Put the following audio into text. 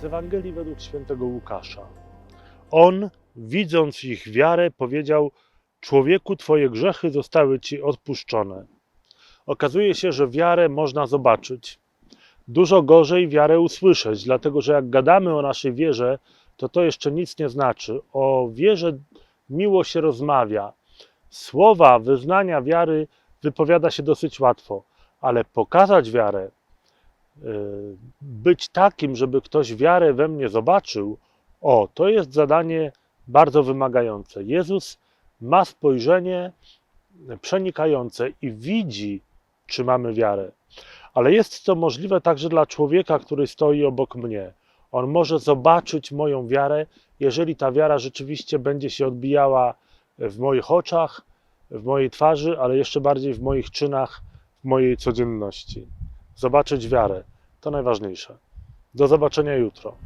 z Ewangelii według świętego Łukasza. On, widząc ich wiarę, powiedział: Człowieku, twoje grzechy zostały ci odpuszczone. Okazuje się, że wiarę można zobaczyć. Dużo gorzej wiarę usłyszeć, dlatego że jak gadamy o naszej wierze, to to jeszcze nic nie znaczy. O wierze miło się rozmawia. Słowa wyznania wiary wypowiada się dosyć łatwo, ale pokazać wiarę, być takim, żeby ktoś wiarę we mnie zobaczył, o, to jest zadanie bardzo wymagające. Jezus ma spojrzenie przenikające i widzi, czy mamy wiarę. Ale jest to możliwe także dla człowieka, który stoi obok mnie. On może zobaczyć moją wiarę, jeżeli ta wiara rzeczywiście będzie się odbijała w moich oczach, w mojej twarzy, ale jeszcze bardziej w moich czynach, w mojej codzienności. Zobaczyć wiarę to najważniejsze. Do zobaczenia jutro.